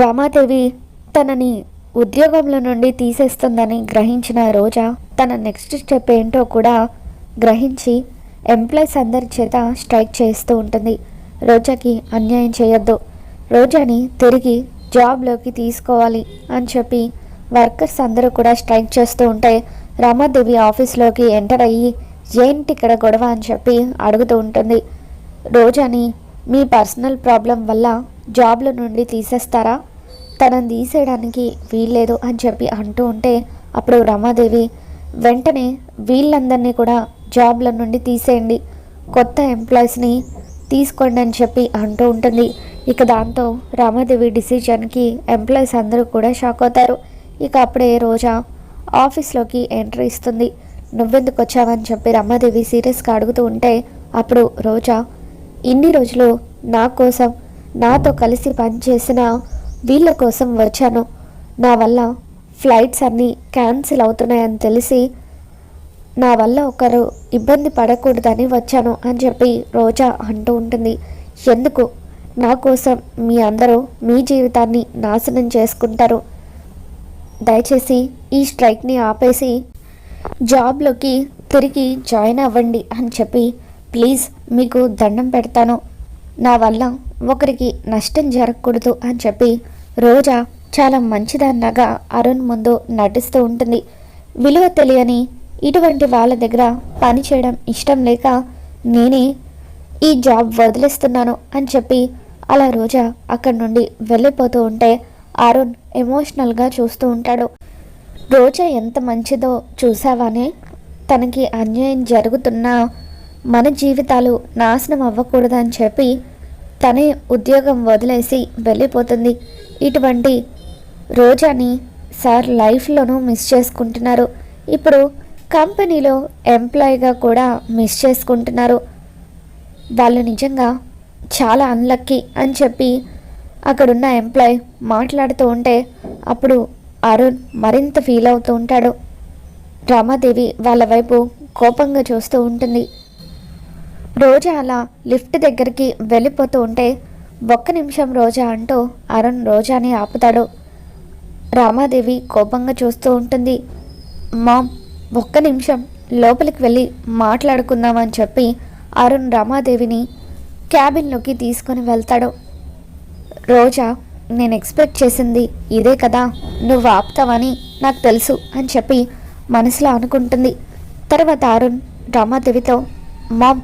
రామాదేవి తనని ఉద్యోగంలో నుండి తీసేస్తుందని గ్రహించిన రోజా తన నెక్స్ట్ స్టెప్ ఏంటో కూడా గ్రహించి ఎంప్లాయీస్ అందరి చేత స్ట్రైక్ చేస్తూ ఉంటుంది. రోజాకి అన్యాయం చేయొద్దు. రోజాని తిరిగి జాబ్లోకి తీసుకోవాలి అని చెప్పి వర్కర్స్ అందరూ కూడా స్ట్రైక్ చేస్తూ ఉంటే రామాదేవి ఆఫీస్లోకి ఎంటర్ అయ్యి ఏంటి ఇక్కడ గొడవ? అని చెప్పి అడుగుతూ ఉంటుంది. రోజాని మీ పర్సనల్ ప్రాబ్లం వల్ల జాబ్ల నుండి తీసేస్తారా? తనని తీసేయడానికి వీల్లేదు అని చెప్పి అంటూ ఉంటే అప్పుడు రమాదేవి వెంటనే వీళ్ళందరినీ కూడా జాబ్ల నుండి తీసేయండి. కొత్త ఎంప్లాయీస్ని తీసుకోండి అని చెప్పి అంటూ ఉంటుంది. ఇక దాంతో రామాదేవి డిసిజన్కి ఎంప్లాయీస్ అందరూ కూడా షాక్ అవుతారు. ఇక అప్పుడే రోజా ఆఫీస్లోకి ఎంట్రీ ఇస్తుంది. నువ్వెందుకు వచ్చావని చెప్పి రమాదేవి సీరియస్గా అడుగుతూ ఉంటే అప్పుడు రోజా ఇన్ని రోజులు నా కోసం నాతో కలిసి పనిచేసిన వీళ్ళ కోసం వచ్చాను. నా వల్ల ఫ్లైట్స్ అన్నీ క్యాన్సిల్ అవుతున్నాయని తెలిసి నా వల్ల ఒకరు ఇబ్బంది పడకూడదని వచ్చాను అని చెప్పి రోజా అంటూ ఉంటుంది. ఎందుకు? నా కోసం మీ అందరూ మీ జీవితాన్ని నాశనం చేసుకుంటారు. దయచేసి ఈ స్ట్రైక్ని ఆపేసి జాబ్లోకి తిరిగి జాయిన్ అవ్వండి అని చెప్పి ప్లీజ్ మీకు దండం పెడతాను. నా వల్ల ఒకరికి నష్టం జరగకూడదు అని చెప్పి రోజా చాలా మంచిదన్నగా అరుణ్ ముందు నటిస్తూ ఉంటుంది. విలువ తెలియని ఇటువంటి వాళ్ళ దగ్గర పని చేయడం ఇష్టం లేక నేనే ఈ జాబ్ వదిలేస్తున్నాను అని చెప్పి అలా రోజా అక్కడి నుండి వెళ్ళిపోతూ ఉంటే అరుణ్ ఎమోషనల్గా చూస్తూ ఉంటాడు. రోజా ఎంత మంచిదో చూసావానే? తనకి అన్యాయం జరుగుతున్నా మన జీవితాలు నాశనం అవ్వకూడదని చెప్పి తనే ఉద్యోగం వదిలేసి వెళ్ళిపోతుంది. ఇటువంటి రోజాని సార్ లైఫ్లోనూ మిస్ చేసుకుంటున్నారు. ఇప్పుడు కంపెనీలో ఎంప్లాయీగా కూడా మిస్ చేసుకుంటున్నారు. వాళ్ళు నిజంగా చాలా అన్లక్కీ అని చెప్పి అక్కడున్న ఎంప్లాయ్ మాట్లాడుతూ ఉంటే అప్పుడు అరుణ్ మరింత ఫీల్ అవుతూ ఉంటాడు. రామాదేవి వాళ్ళ వైపు కోపంగా చూస్తూ ఉంటుంది. రోజా అలా లిఫ్ట్ దగ్గరికి వెళ్ళిపోతూ ఉంటే ఒక్క నిమిషం రోజా అంటూ అరుణ్ రోజాని ఆపుతాడు. రామాదేవి కోపంగా చూస్తూ ఉంటుంది. మామ్ ఒక్క నిమిషం లోపలికి వెళ్ళి మాట్లాడుకుందామని చెప్పి అరుణ్ రామాదేవిని క్యాబిన్లోకి తీసుకొని వెళ్తాడు. రోజా నేను ఎక్స్పెక్ట్ చేసింది ఇదే కదా నువ్వు ఆపుతావని నాకు తెలుసు అని చెప్పి మనసులో అనుకుంటుంది. తర్వాత అరుణ్ రమాదేవితో మామ్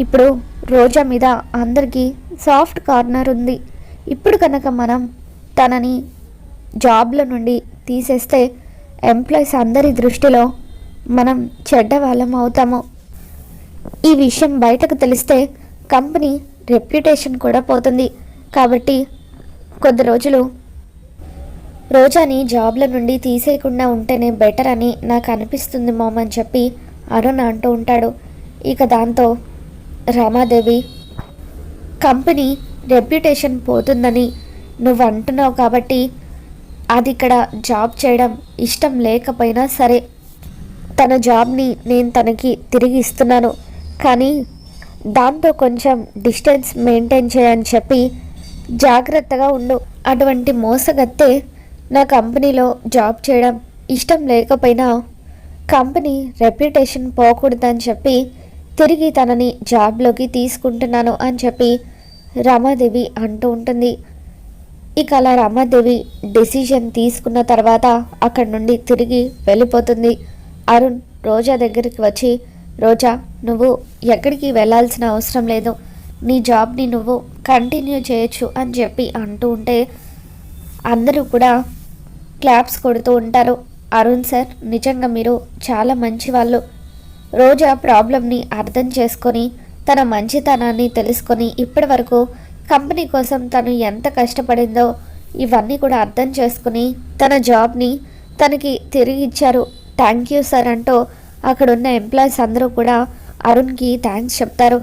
ఇప్పుడు రోజా మీద అందరికీ సాఫ్ట్ కార్నర్ ఉంది. ఇప్పుడు కనుక మనం తనని జాబ్ల నుండి తీసేస్తే ఎంప్లాయీస్ అందరి దృష్టిలో మనం చెడ్డ వాళ్ళం అవుతాము. ఈ విషయం బయటకు తెలిస్తే కంపెనీ రెప్యుటేషన్ కూడా పోతుంది. కాబట్టి కొద్ది రోజులు రోజాని జాబ్ల నుండి తీసేయకుండా ఉంటేనే బెటర్ అని నాకు అనిపిస్తుంది మామ్ అని చెప్పి అరుణ్ అంటూ ఉంటాడు. ఇక దాంతో రామాదేవి కంపెనీ రెప్యుటేషన్ పోతుందని నువ్వు అంటున్నావు కాబట్టి అది ఇక్కడ జాబ్ చేయడం ఇష్టం లేకపోయినా సరే తన జాబ్ని నేను తనకి తిరిగి ఇస్తున్నాను. కానీ దాంతో కొంచెం డిస్టెన్స్ మెయింటైన్ చేయని చెప్పి జాగ్రత్తగా ఉండు. అటువంటి మోసగత్తే నా కంపెనీలో జాబ్ చేయడం ఇష్టం లేకపోయినా కంపెనీ రెప్యుటేషన్ పోకూడదని చెప్పి తిరిగి తనని జాబ్లోకి తీసుకుంటున్నాను అని చెప్పి రమాదేవి అంటూ ఉంటుంది. ఇక అలా రమాదేవి డెసిషన్ తీసుకున్న తర్వాత అక్కడి నుండి తిరిగి వెళ్ళిపోతుంది. అరుణ్ రోజా దగ్గరికి వచ్చి రోజా నువ్వు ఎక్కడికి వెళ్ళాల్సిన అవసరం లేదు. నీ జాబ్ని నువ్వు కంటిన్యూ చేయొచ్చు అని చెప్పి అంటూ ఉంటే అందరూ కూడా క్లాప్స్ కొడుతూ ఉంటారు. అరుణ్ సార్ నిజంగా మీరు చాలా మంచి వాళ్ళు రోజా ప్రాబ్లమ్ని అర్థం చేసుకొని తన మంచితనాన్ని తెలుసుకొని ఇప్పటి వరకు కంపెనీ కోసం తను ఎంత కష్టపడిందో ఇవన్నీ కూడా అర్థం చేసుకుని తన జాబ్ని తనకి తిరిగి ఇచ్చారు. థ్యాంక్ యూ సార్ అంటూ అక్కడున్న ఎంప్లాయీస్ అందరూ కూడా అరుణ్కి థ్యాంక్స్ చెప్తారు.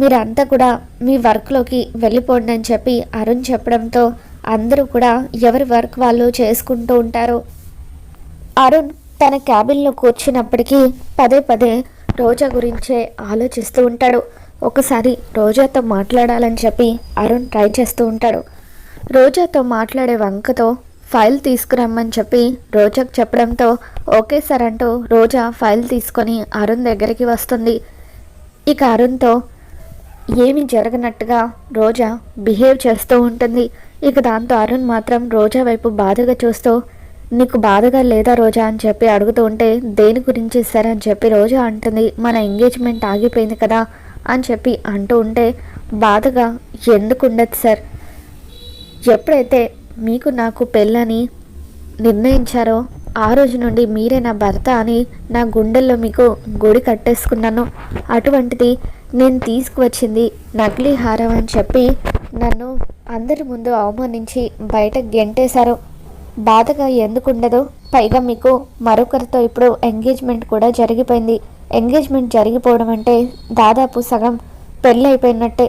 మీరంతా కూడా మీ వర్క్లోకి వెళ్ళిపోండి అని చెప్పి అరుణ్ చెప్పడంతో అందరూ కూడా ఎవరి వర్క్ వాళ్ళు చేసుకుంటూ ఉంటారు. అరుణ్ తన క్యాబిన్లో కూర్చున్నప్పటికీ పదే పదే రోజా గురించే ఆలోచిస్తూ ఉంటాడు. ఒకసారి రోజాతో మాట్లాడాలని చెప్పి అరుణ్ ట్రై చేస్తూ ఉంటాడు. రోజాతో మాట్లాడే వంకతో ఫైల్ తీసుకురమ్మని చెప్పి రోజాకు చెప్పడంతో ఓకే సార్ అంటూ రోజా ఫైల్ తీసుకొని అరుణ్ దగ్గరికి వస్తుంది. ఇక అరుణ్తో ఏమి జరగనట్టుగా రోజా బిహేవ్ చేస్తూ ఉంటుంది. ఇక దాంతో అరుణ్ మాత్రం రోజా వైపు బాధగా చూస్తూ నీకు బాధగా లేదా రోజా అని చెప్పి అడుగుతూ ఉంటే దేని గురించి సార్ అని చెప్పి రోజా అంటుంది మన ఎంగేజ్మెంట్ ఆగిపోయింది కదా అని చెప్పి అంటూ ఉంటే బాధగా ఎందుకు ఉండదు సార్? ఎప్పుడైతే మీకు నాకు పెళ్ళని నిర్ణయించారో ఆ రోజు నుండి మీరే నా భర్త అని నా గుండెల్లో మీకు గుడి కట్టేసుకున్నాను. అటువంటిది నేను తీసుకువచ్చింది నకిలీ హారం అని చెప్పి నన్ను అందరి ముందు అవమానించి బయట గెంటేశారు. బాధగా ఎందుకుండదు పైగా మీకు మరొకరితో ఇప్పుడు ఎంగేజ్మెంట్ కూడా జరిగిపోయింది. ఎంగేజ్మెంట్ జరిగిపోవడం అంటే దాదాపు సగం పెళ్ళి అయిపోయినట్టే.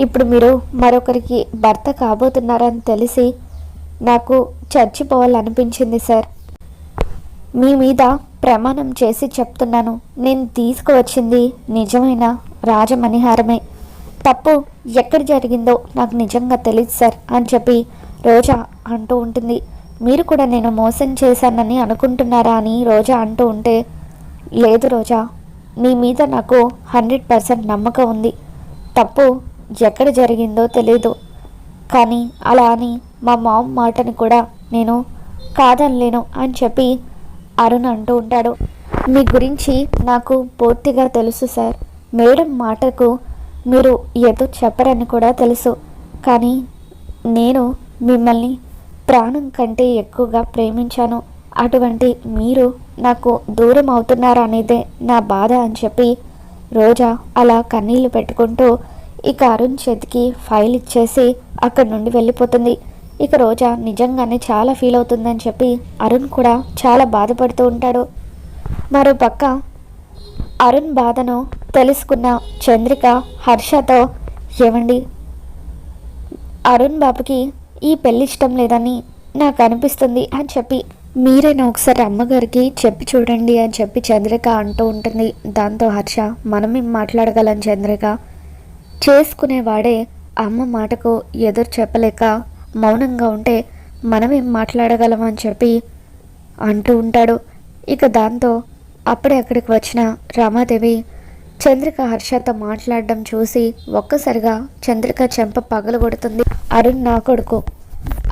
ఇప్పుడు మీరు మరొకరికి భర్త కాబోతున్నారని తెలిసి నాకు చచ్చిపోవాలనిపించింది సార్. మీ మీద ప్రమాణం చేసి చెప్తున్నాను. నేను తీసుకువచ్చింది నిజమైన రాజమణిహారమే. తప్పు ఎక్కడ జరిగిందో నాకు నిజంగా తెలియదు సార్ అని చెప్పి రోజా అంటూ ఉంటుంది. మీరు కూడా నేను మోసం చేశానని అనుకుంటున్నారా అని రోజా అంటూ ఉంటే లేదు రోజా నీ మీద నాకు హండ్రెడ్ పర్సెంట్ నమ్మకం ఉంది. తప్పు ఎక్కడ జరిగిందో తెలీదు. కానీ అలా అని మా మామ్ మాటని కూడా నేను కాదనలేను అని చెప్పి అరుణ్ అంటూ ఉంటాడు. మీ గురించి నాకు పూర్తిగా తెలుసు సార్. మేడం మాటకు మీరు ఏదో చెప్పరని కూడా తెలుసు. కానీ నేను మిమ్మల్ని ప్రాణం కంటే ఎక్కువగా ప్రేమించాను. అటువంటి మీరు నాకు దూరం అవుతున్నారా అనేదే నా బాధ అని చెప్పి రోజా అలా కన్నీళ్ళు పెట్టుకుంటూ ఇక అరుణ్ చేతికి ఫైల్ ఇచ్చేసి అక్కడి నుండి వెళ్ళిపోతుంది. ఇక రోజా నిజంగానే చాలా ఫీల్ అవుతుందని చెప్పి అరుణ్ కూడా చాలా బాధపడుతూ ఉంటాడు. మరో పక్క అరుణ్ బాధను తెలుసుకున్న చంద్రిక హర్షతో ఏమండి? అరుణ్ బాబుకి ఈ పెళ్ళి ఇష్టం లేదని నాకు అనిపిస్తుంది అని చెప్పి. మీరైనా ఒకసారి అమ్మగారికి చెప్పి చూడండి అని చెప్పి చంద్రిక అంటూ ఉంటుంది. దాంతో హర్ష మనమేం మాట్లాడగలం చంద్రిక? చేసుకునేవాడే అమ్మ మాటకు ఎదురు చెప్పలేక మౌనంగా ఉంటే మనమేం మాట్లాడగలం అని చెప్పి అంటూ ఉంటాడు. ఇక దాంతో అప్పుడే అక్కడికి వచ్చిన రామాదేవి చంద్రిక హర్షతో మాట్లాడడం చూసి ఒక్కసారిగా చంద్రిక చెంప పగలగొడుతుంది. అరుణ్ నా కొడుకు.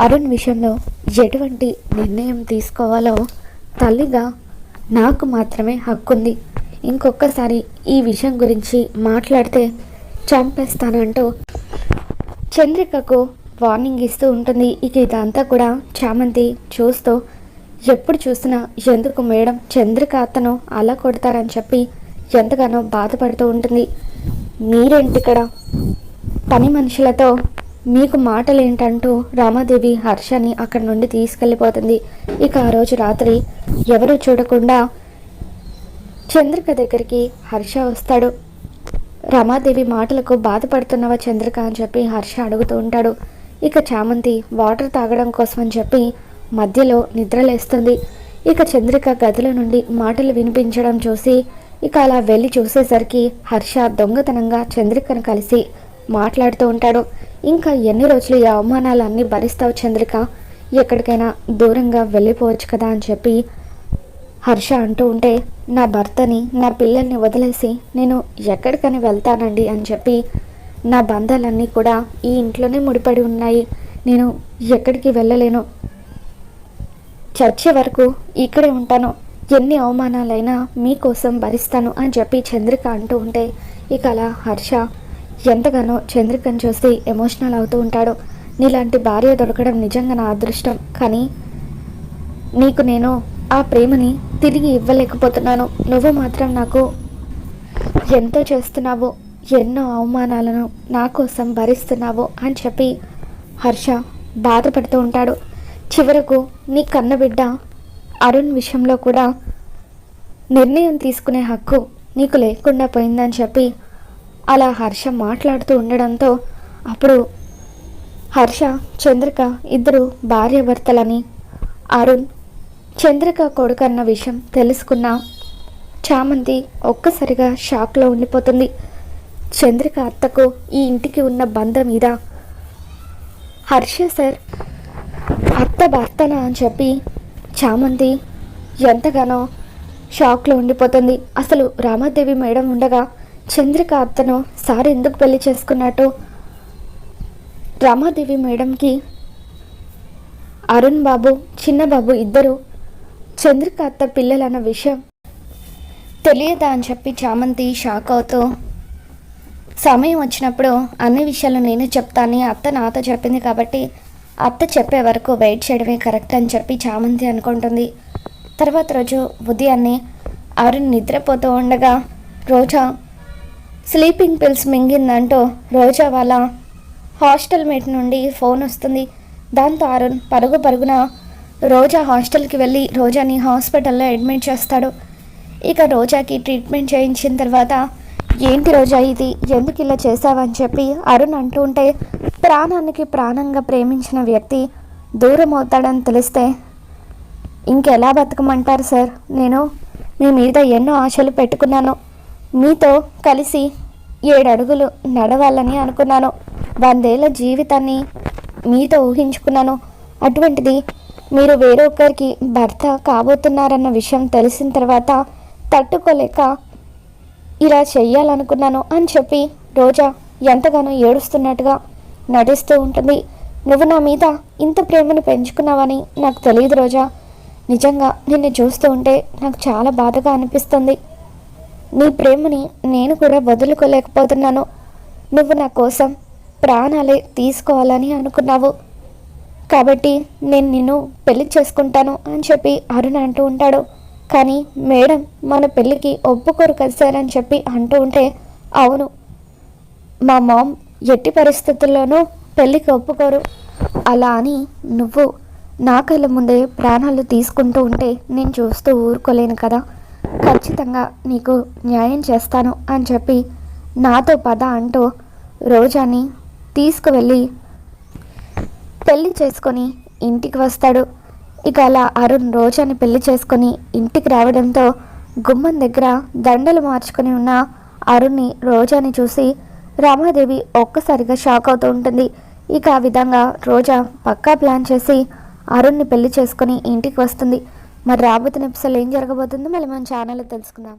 అరుణ్ విషయంలో ఎటువంటి నిర్ణయం తీసుకోవాలో తల్లిగా నాకు మాత్రమే హక్కుంది. ఇంకొకసారి ఈ విషయం గురించి మాట్లాడితే చంపేస్తానంటూ చంద్రికకు వార్నింగ్ ఇస్తూ ఉంటుంది. ఇక ఇదంతా కూడా చామంతి చూస్తూ ఎప్పుడు చూసినా ఎందుకు మేడం చంద్రిక అతను అలా కొడతారని చెప్పి ఎంతగానో బాధపడుతూ ఉంటుంది. మీరేంటి ఇక్కడ పని మనుషులతో మీకు మాటలేంటంటూ రామాదేవి హర్షని అక్కడి నుండి తీసుకెళ్ళిపోతుంది. ఇక ఆ రోజు రాత్రి ఎవరు చూడకుండా చంద్రిక దగ్గరికి హర్ష వస్తాడు. రమాదేవి మాటలకు బాధపడుతున్నవా చంద్రిక అని చెప్పి హర్ష అడుగుతూ ఉంటాడు. ఇక చామంతి వాటర్ తాగడం కోసం అని చెప్పి మధ్యలో నిద్రలేస్తుంది. ఇక చంద్రిక గదిలో నుండి మాటలు వినిపించడం చూసి ఇక అలా వెళ్ళి చూసేసరికి హర్ష దొంగతనంగా చంద్రికను కలిసి మాట్లాడుతూ ఉంటాడు. ఇంకా ఎన్ని రోజులు ఈ అవమానాలన్నీ భరిస్తావు చంద్రిక? ఎక్కడికైనా దూరంగా వెళ్ళిపోవచ్చు కదా అని చెప్పి హర్ష అంటూ ఉంటే నా భర్తని నా పిల్లల్ని వదిలేసి నేను ఎక్కడికని వెళ్తానండి అని చెప్పి నా బంధాలన్నీ కూడా ఈ ఇంట్లోనే ముడిపడి ఉన్నాయి. నేను ఎక్కడికి వెళ్ళలేను. చర్చ వరకు ఇక్కడే ఉంటాను. ఎన్ని అవమానాలైనా మీకోసం భరిస్తాను అని చెప్పి చంద్రిక అంటూ ఉంటే ఇక అలా హర్ష ఎంతగానో చంద్రికను చూసి ఎమోషనల్ అవుతూ ఉంటాడు. నీలాంటి భార్య దొరకడం నిజంగా నా అదృష్టం. కానీ నీకు నేను ఆ ప్రేమని తిరిగి ఇవ్వలేకపోతున్నాను. నువ్వు మాత్రం నాకు ఎంతో చేస్తున్నావు. ఎన్నో అవమానాలను నా కోసం భరిస్తున్నావు అని చెప్పి హర్ష బాధపడుతూ ఉంటాడు. చివరకు నీ కన్నబిడ్డ అరుణ్ విషయంలో కూడా నిర్ణయం తీసుకునే హక్కు నీకు లేకుండా పోయిందని చెప్పి అలా హర్ష మాట్లాడుతూ ఉండడంతో అప్పుడు హర్ష చంద్రిక ఇద్దరు భార్యాభర్తలని అరుణ్ చంద్రిక కొడుకన్న విషయం తెలుసుకున్న చామంతి ఒక్కసారిగా షాక్లో ఉండిపోతుంది. చంద్రిక అత్తకు ఈ ఇంటికి ఉన్న బంధం మీద హర్ష సార్ అత్త భర్తన అని చెప్పి చామంతి ఎంతగానో షాక్లో ఉండిపోతుంది. అసలు రామాదేవి మేడం ఉండగా చంద్రిక అత్తను సార్ ఎందుకు పెళ్ళి చేసుకున్నట్టు? రామాదేవి మేడంకి అరుణ్ బాబు చిన్నబాబు ఇద్దరు చంద్రిక అత్త పిల్లలన్న విషయం తెలియదా అని చెప్పి చామంతి షాక్ అవుతూ సమయం వచ్చినప్పుడు అన్ని విషయాలు నేను చెప్తాను. అత్త నాతో చెప్పింది కాబట్టి అత్త చెప్పే వరకు వెయిట్ చేయడమే కరెక్ట్ అని చెప్పి చామంతి అనుకుంటుంది. తర్వాత రోజు ఉదయాన్నే అరుణ్ నిద్రపోతూ ఉండగా రోజా స్లీపింగ్ పిల్స్ మింగిందంటూ రోజా వాళ్ళ హాస్టల్ మేట్ నుండి ఫోన్ వస్తుంది. దాంతో అరుణ్ పరుగు పరుగున రోజా హాస్టల్కి వెళ్ళి రోజాని హాస్పిటల్లో అడ్మిట్ చేస్తాడు. ఇక రోజాకి ట్రీట్మెంట్ చేయించిన తర్వాత ఏంటి రోజా ఇది? ఎందుకు ఇలా చేసావని చెప్పి అరుణ్ అంటూ ఉంటే ప్రాణానికి ప్రాణంగా ప్రేమించిన వ్యక్తి దూరం అవుతాడని తెలిస్తే ఇంకెలా బతకమంటారు సార్? నేను మీ మీద ఎన్నో ఆశలు పెట్టుకున్నాను. మీతో కలిసి ఏడు అడుగులు నడవాలని అనుకున్నాను. వందేళ్ళ జీవితాన్ని మీతో ఊహించుకున్నాను. అటువంటిది మీరు వేరొకరికి భర్త కాబోతున్నారన్న విషయం తెలిసిన తర్వాత తట్టుకోలేక ఇలా చెయ్యాలనుకున్నాను అని చెప్పి రోజా ఎంతగానో ఏడుస్తున్నట్టుగా నటిస్తూ ఉంటుంది. నువ్వు నా మీద ఇంత ప్రేమను పెంచుకున్నావని నాకు తెలియదు రోజా. నిజంగా నిన్ను చూస్తూ ఉంటే నాకు చాలా బాధగా అనిపిస్తుంది. నీ ప్రేమని నేను కూడా వదులుకోలేకపోతున్నాను. నువ్వు నా కోసం ప్రాణాలే తీసుకోవాలని అనుకున్నావు. కాబట్టి నేను నిన్ను పెళ్ళి చేసుకుంటాను అని చెప్పి అరుణ్ అంటూ ఉంటాడు. కానీ మేడం మన పెళ్ళికి ఒప్పుకోరు కలిశారని అని చెప్పి అంటూ ఉంటే అవును. మా మామ్ ఎట్టి పరిస్థితుల్లోనూ పెళ్ళికి ఒప్పుకోరు అలా అని నువ్వు నా కళ్ళ ముందే ప్రాణాలు తీసుకుంటూ ఉంటే నేను చూస్తూ ఊరుకోలేను కదా. ఖచ్చితంగా నీకు న్యాయం చేస్తాను అని చెప్పి నాతో పద అంటూ రోజాని తీసుకువెళ్ళి పెళ్ళి చేసుకొని ఇంటికి వస్తాడు. ఇక అలా అరుణ్ రోజాని పెళ్ళి చేసుకుని ఇంటికి రావడంతో గుమ్మం దగ్గర దండలు మార్చుకుని ఉన్న అరుణ్ని రోజాని చూసి రామాదేవి ఒక్కసారిగా షాక్ అవుతూ ఉంటుంది. ఇక ఆ విధంగా రోజా పక్కా ప్లాన్ చేసి అరుణ్ని పెళ్ళి చేసుకుని ఇంటికి వస్తుంది. మరి రాబోతున్న ఎపిసోడ్ ఏం జరగబోతుందో మళ్ళీ మన ఛానల్లో తెలుసుకుందాం.